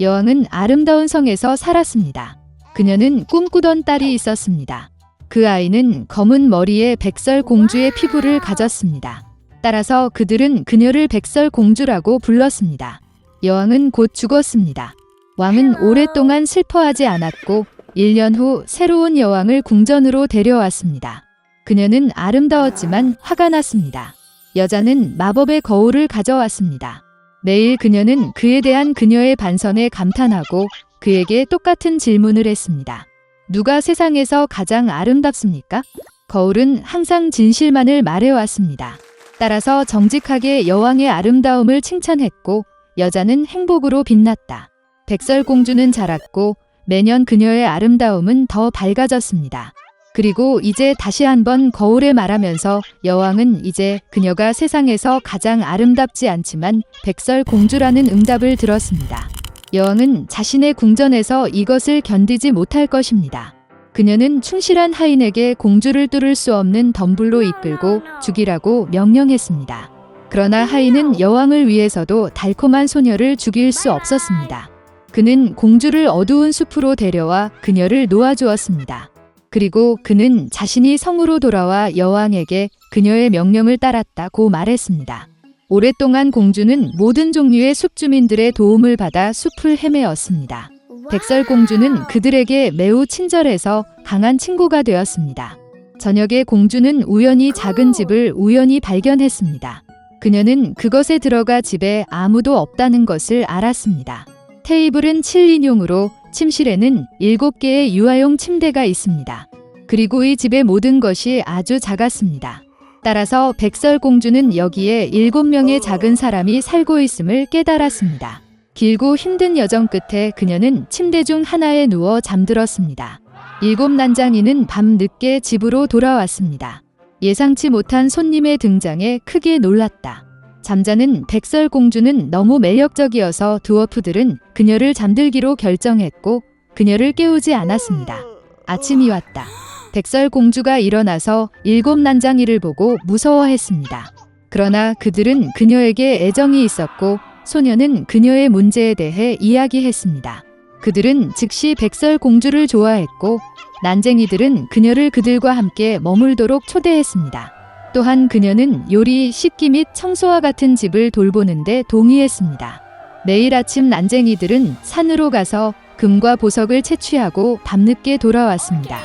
여왕은 아름다운 성에서 살았습니다. 그녀는 꿈꾸던 딸이 있었습니다. 그 아이는 검은 머리에 백설 공주의 피부를 가졌습니다. 따라서 그들은 그녀를 백설 공주라고 불렀습니다. 여왕은 곧 죽었습니다. 왕은 오랫동안 슬퍼하지 않았고 1년 후 새로운 여왕을 궁전으로 데려왔습니다. 그녀는 아름다웠지만 화가 났습니다. 여자는 마법의 거울을 가져왔습니다. 매일 그녀는 그에 대한 그녀의 반선에 감탄하고 그에게 똑같은 질문을 했습니다. 누가 세상에서 가장 아름답습니까? 거울은 항상 진실만을 말해왔습니다. 따라서 정직하게 여왕의 아름다움을 칭찬했고 여자는 행복으로 빛났다. 백설공주는 자랐고 매년 그녀의 아름다움은 더 밝아졌습니다. 그리고 이제 다시 한번 거울에 말하면서 여왕은 이제 그녀가 세상에서 가장 아름답지 않지만 백설 공주라는 응답을 들었습니다. 여왕은 자신의 궁전에서 이것을 견디지 못할 것입니다. 그녀는 충실한 하인에게 공주를 뚫을 수 없는 덤불로 이끌고 죽이라고 명령했습니다. 그러나 하인은 여왕을 위해서도 달콤한 소녀를 죽일 수 없었습니다. 그는 공주를 어두운 숲으로 데려와 그녀를 놓아주었습니다. 그리고 그는 자신이 성으로 돌아와 여왕에게 그녀의 명령을 따랐다고 말했습니다. 오랫동안 공주는 모든 종류의 숲 주민들의 도움을 받아 숲을 헤매었습니다. 백설공주는 그들에게 매우 친절해서 강한 친구가 되었습니다. 저녁에 공주는 우연히 작은 집을 우연히 발견했습니다. 그녀는 그것에 들어가 집에 아무도 없다는 것을 알았습니다. 테이블은 7인용으로 침실에는 7개의 유아용 침대가 있습니다. 그리고 이 집의 모든 것이 아주 작았습니다. 따라서 백설공주는 여기에 7명의 작은 사람이 살고 있음을 깨달았습니다. 길고 힘든 여정 끝에 그녀는 침대 중 하나에 누워 잠들었습니다. 일곱 난장이는 밤 늦게 집으로 돌아왔습니다. 예상치 못한 손님의 등장에 크게 놀랐다. 잠자는 백설공주는 너무 매력적이어서 드워프들은 그녀를 잠들기로 결정했고 그녀를 깨우지 않았습니다. 아침이 왔다. 백설 공주가 일어나서 일곱 난장이를 보고 무서워했습니다. 그러나 그들은 그녀에게 애정이 있었고 소녀는 그녀의 문제에 대해 이야기했습니다. 그들은 즉시 백설 공주를 좋아했고 난쟁이들은 그녀를 그들과 함께 머물도록 초대했습니다. 또한 그녀는 요리, 식기 및 청소와 같은 집을 돌보는데 동의했습니다. 매일 아침 난쟁이들은 산으로 가서 금과 보석을 채취하고 밤늦게 돌아왔습니다.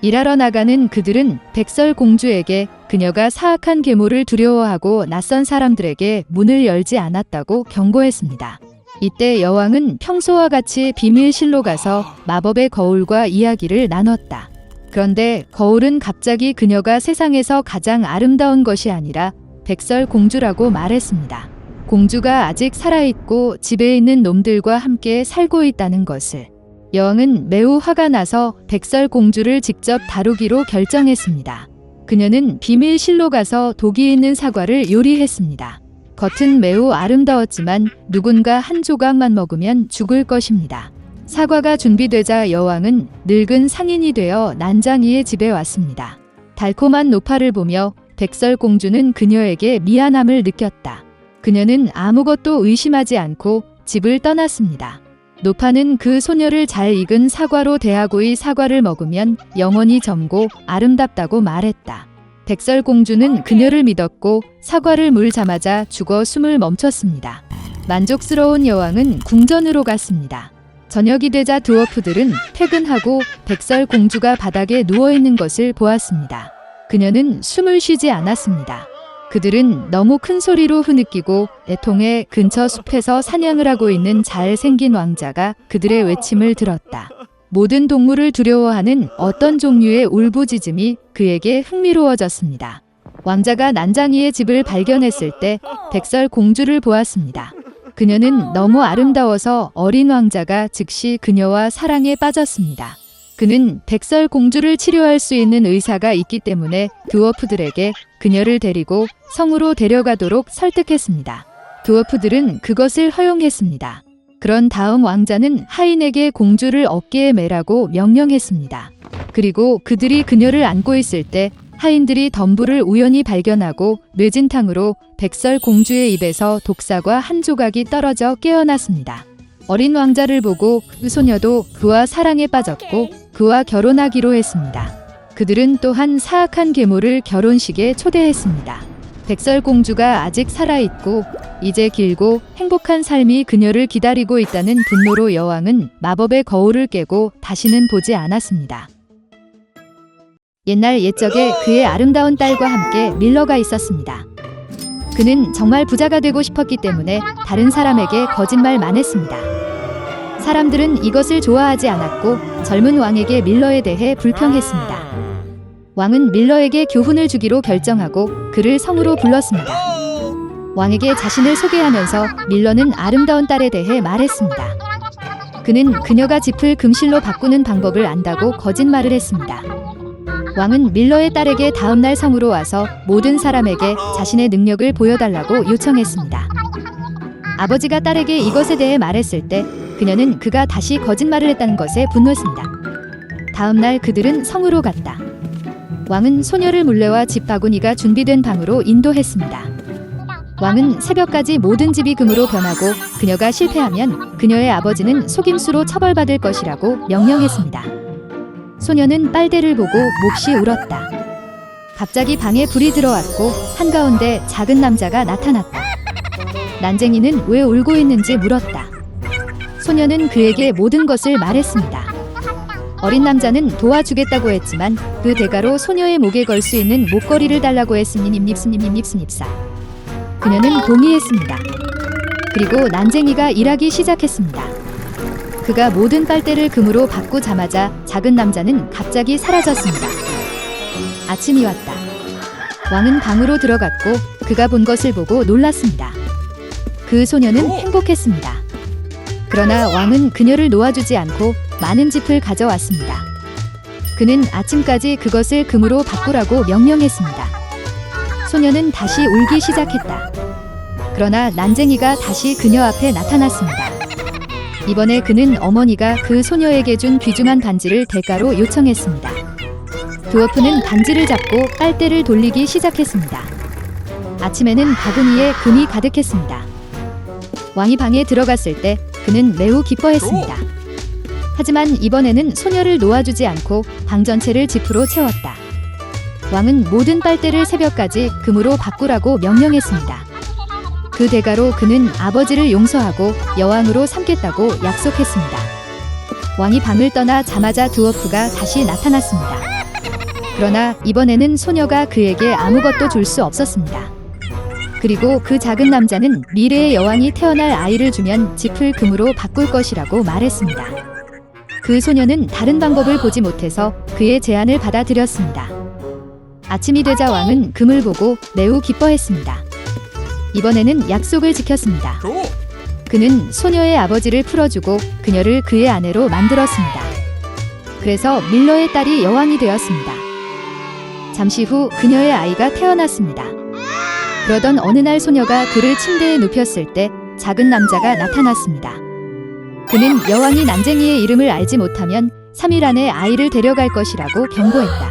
일하러 나가는 그들은 백설 공주에게 그녀가 사악한 계모를 두려워하고 낯선 사람들에게 문을 열지 않았다고 경고했습니다. 이때 여왕은 평소와 같이 비밀실로 가서 마법의 거울과 이야기를 나눴다. 그런데 거울은 갑자기 그녀가 세상에서 가장 아름다운 것이 아니라 백설 공주라고 말했습니다. 공주가 아직 살아있고 집에 있는 놈들과 함께 살고 있다는 것을. 여왕은 매우 화가 나서 백설 공주를 직접 다루기로 결정했습니다. 그녀는 비밀실로 가서 독이 있는 사과를 요리했습니다. 겉은 매우 아름다웠지만 누군가 한 조각만 먹으면 죽을 것입니다. 사과가 준비되자 여왕은 늙은 상인이 되어 난장이의 집에 왔습니다. 달콤한 노파를 보며 백설공주는 그녀에게 미안함을 느꼈다. 그녀는 아무것도 의심하지 않고 집을 떠났습니다. 노파는 그 소녀를 잘 익은 사과로 대하고 이 사과를 먹으면 영원히 젊고 아름답다고 말했다. 백설공주는 그녀를 믿었고 사과를 물자마자 죽어 숨을 멈췄습니다. 만족스러운 여왕은 궁전으로 갔습니다. 저녁이 되자 드워프들은 퇴근하고 백설공주가 바닥에 누워있는 것을 보았습니다. 그녀는 숨을 쉬지 않았습니다. 그들은 너무 큰 소리로 흐느끼고 애통해 근처 숲에서 사냥을 하고 있는 잘생긴 왕자가 그들의 외침을 들었다. 모든 동물을 두려워하는 어떤 종류의 울부짖음이 그에게 흥미로워졌습니다. 왕자가 난장이의 집을 발견했을 때 백설 공주를 보았습니다. 그녀는 너무 아름다워서 어린 왕자가 즉시 그녀와 사랑에 빠졌습니다. 그는 백설 공주를 치료할 수 있는 의사가 있기 때문에 드워프들에게 그녀를 데리고 성으로 데려가도록 설득했습니다. 드워프들은 그것을 허용했습니다. 그런 다음 왕자는 하인에게 공주를 어깨에 매라고 명령했습니다. 그리고 그들이 그녀를 안고 있을 때 하인들이 덤불을 우연히 발견하고 뇌진탕으로 백설 공주의 입에서 독사과 한 조각이 떨어져 깨어났습니다. 어린 왕자를 보고 그 소녀도 그와 사랑에 빠졌고 그와 결혼하기로 했습니다. 그들은 또한 사악한 계모를 결혼식에 초대했습니다. 백설공주가 아직 살아있고 이제 길고 행복한 삶이 그녀를 기다리고 있다는 분노로 여왕은 마법의 거울을 깨고 다시는 보지 않았습니다. 옛날 옛적에 그의 아름다운 딸과 함께 밀러가 있었습니다. 그는 정말 부자가 되고 싶었기 때문에 다른 사람에게 거짓말만 했습니다. 사람들은 이것을 좋아하지 않았고 젊은 왕에게 밀러에 대해 불평했습니다. 왕은 밀러에게 교훈을 주기로 결정하고 그를 성으로 불렀습니다. 왕에게 자신을 소개하면서 밀러는 아름다운 딸에 대해 말했습니다. 그는 그녀가 짚을 금실로 바꾸는 방법을 안다고 거짓말을 했습니다. 왕은 밀러의 딸에게 다음날 성으로 와서 모든 사람에게 자신의 능력을 보여달라고 요청했습니다. 아버지가 딸에게 이것에 대해 말했을 때 그녀는 그가 다시 거짓말을 했다는 것에 분노했습니다. 다음 날 그들은 성으로 갔다. 왕은 소녀를 물레와 집 바구니가 준비된 방으로 인도했습니다. 왕은 새벽까지 모든 집이 금으로 변하고 그녀가 실패하면 그녀의 아버지는 속임수로 처벌받을 것이라고 명령했습니다. 소녀는 빨대를 보고 몹시 울었다. 갑자기 방에 불이 들어왔고 한가운데 작은 남자가 나타났다. 난쟁이는 왜 울고 있는지 물었다. 소녀는 그에게 모든 것을 말했습니다. 어린 남자는 도와주겠다고 했지만 그 대가로 소녀의 목에 걸 수 있는 목걸이를 달라고 했으니 닙닙스닙닙닙스닙사. 그녀는 동의했습니다. 그리고 난쟁이가 일하기 시작했습니다. 그가 모든 빨대를 금으로 바꾸자마자 작은 남자는 갑자기 사라졌습니다. 아침이 왔다. 왕은 방으로 들어갔고 그가 본 것을 보고 놀랐습니다. 그 소녀는 행복했습니다. 그러나 왕은 그녀를 놓아주지 않고 많은 짚을 가져왔습니다. 그는 아침까지 그것을 금으로 바꾸라고 명령했습니다. 소녀는 다시 울기 시작했다. 그러나 난쟁이가 다시 그녀 앞에 나타났습니다. 이번에 그는 어머니가 그 소녀에게 준 귀중한 반지를 대가로 요청했습니다. 드워프는 반지를 잡고 빨대를 돌리기 시작했습니다. 아침에는 바구니에 금이 가득했습니다. 왕이 방에 들어갔을 때 그는 매우 기뻐했습니다. 하지만 이번에는 소녀를 놓아주지 않고 방 전체를 지프로 채웠다. 왕은 모든 빨대를 새벽까지 금으로 바꾸라고 명령했습니다. 그 대가로 그는 아버지를 용서하고 여왕으로 삼겠다고 약속했습니다. 왕이 방을 떠나 자마자 두어프가 다시 나타났습니다. 그러나 이번에는 소녀가 그에게 아무것도 줄 수 없었습니다. 그리고 그 작은 남자는 미래의 여왕이 태어날 아이를 주면 짚을 금으로 바꿀 것이라고 말했습니다. 그 소녀는 다른 방법을 보지 못해서 그의 제안을 받아들였습니다. 아침이 되자 왕은 금을 보고 매우 기뻐했습니다. 이번에는 약속을 지켰습니다. 그는 소녀의 아버지를 풀어주고 그녀를 그의 아내로 만들었습니다. 그래서 밀러의 딸이 여왕이 되었습니다. 잠시 후 그녀의 아이가 태어났습니다. 그러던 어느 날 소녀가 그를 침대에 눕혔을 때 작은 남자가 나타났습니다. 그는 여왕이 난쟁이의 이름을 알지 못하면 3일 안에 아이를 데려갈 것이라고 경고했다.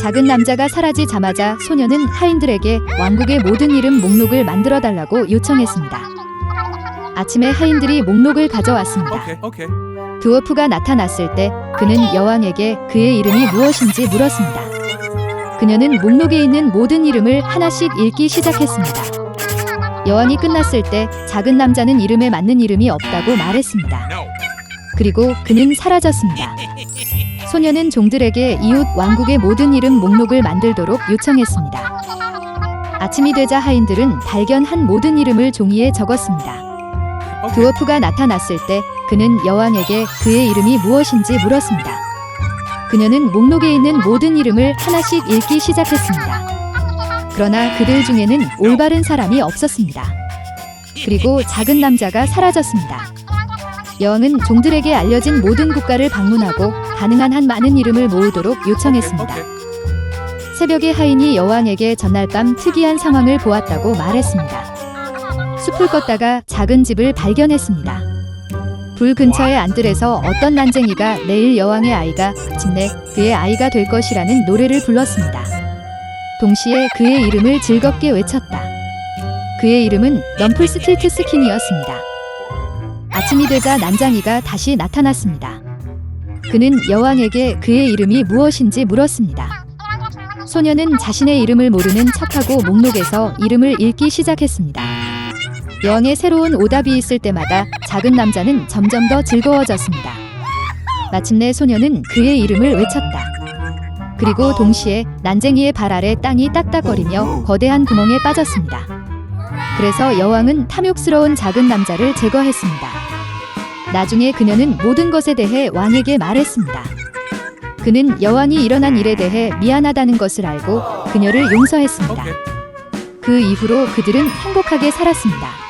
작은 남자가 사라지자마자 소녀는 하인들에게 왕국의 모든 이름 목록을 만들어 달라고 요청했습니다. 아침에 하인들이 목록을 가져왔습니다. 드워프가 나타났을 때 그는 여왕에게 그의 이름이 무엇인지 물었습니다. 그녀는 목록에 있는 모든 이름을 하나씩 읽기 시작했습니다. 여왕이 끝났을 때 작은 남자는 이름에 맞는 이름이 없다고 말했습니다. 그리고 그는 사라졌습니다. 소녀는 종들에게 이웃 왕국의 모든 이름 목록을 만들도록 요청했습니다. 아침이 되자 하인들은 발견한 모든 이름을 종이에 적었습니다. 드워프가 나타났을 때 그는 여왕에게 그의 이름이 무엇인지 물었습니다. 그녀는 목록에 있는 모든 이름을 하나씩 읽기 시작했습니다. 그러나 그들 중에는 올바른 사람이 없었습니다. 그리고 작은 남자가 사라졌습니다. 여왕은 종들에게 알려진 모든 국가를 방문하고 가능한 한 많은 이름을 모으도록 요청했습니다. 새벽에 하인이 여왕에게 전날 밤 특이한 상황을 보았다고 말했습니다. 숲을 걷다가 작은 집을 발견했습니다. 불 근처의 안들에서 어떤 난쟁이가 내일 여왕의 아이가 진내 그의 아이가 될 것이라는 노래를 불렀습니다. 동시에 그의 이름을 즐겁게 외쳤다. 그의 이름은 럼플스틸트 스킨이었습니다. 아침이 되자 난장이가 다시 나타났습니다. 그는 여왕에게 그의 이름이 무엇인지 물었습니다. 소녀는 자신의 이름을 모르는 척하고 목록에서 이름을 읽기 시작했습니다. 여왕의 새로운 오답이 있을 때마다 작은 남자는 점점 더 즐거워졌습니다. 마침내 소녀는 그의 이름을 외쳤다. 그리고 동시에 난쟁이의 발 아래 땅이 딱딱거리며 거대한 구멍에 빠졌습니다. 그래서 여왕은 탐욕스러운 작은 남자를 제거했습니다. 나중에 그녀는 모든 것에 대해 왕에게 말했습니다. 그는 여왕이 일어난 일에 대해 미안하다는 것을 알고 그녀를 용서했습니다. 그 이후로 그들은 행복하게 살았습니다.